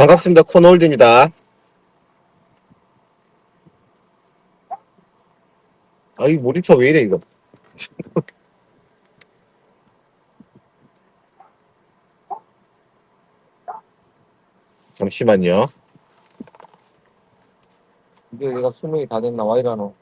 반갑습니다. 코너홀드입니다. 아, 이 모니터 왜 이래, 이거. 잠시만요. 이게 내가 수명이 다 됐나, 와 이러노.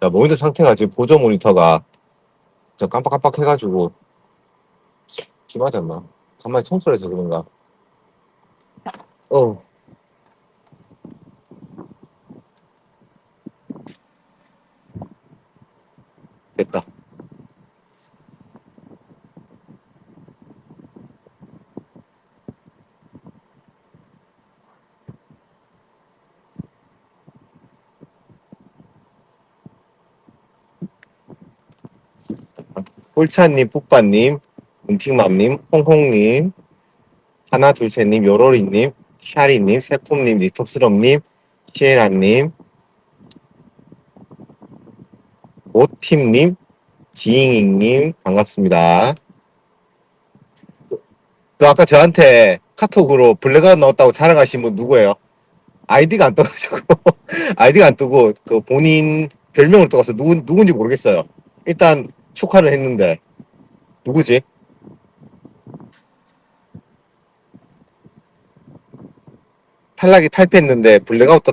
자, 모니터 상태가 지금 보조 모니터가 저 깜빡깜빡 해가지고 기 맞았나? 간만에 청소를 해서 그런가? 어. 됐다. 홀차님, 풋바님, 문팅맘님, 홍홍님, 하나 둘셋님, 요로리님, 샤리님, 새콤님, 리톱스럼님, 시에라님, 오팀님, 지잉잉님 반갑습니다. 그 아까 저한테 카톡으로 블랙아웃 넣었다고 자랑하신 분 누구예요? 아이디가 안 떠가지고 아이디가 안 뜨고 그 본인 별명을 떠가서 누구 누군지 모르겠어요. 일단 축하를 했는데 누구지? 탈락이 탈피했는데 블랙아웃 떴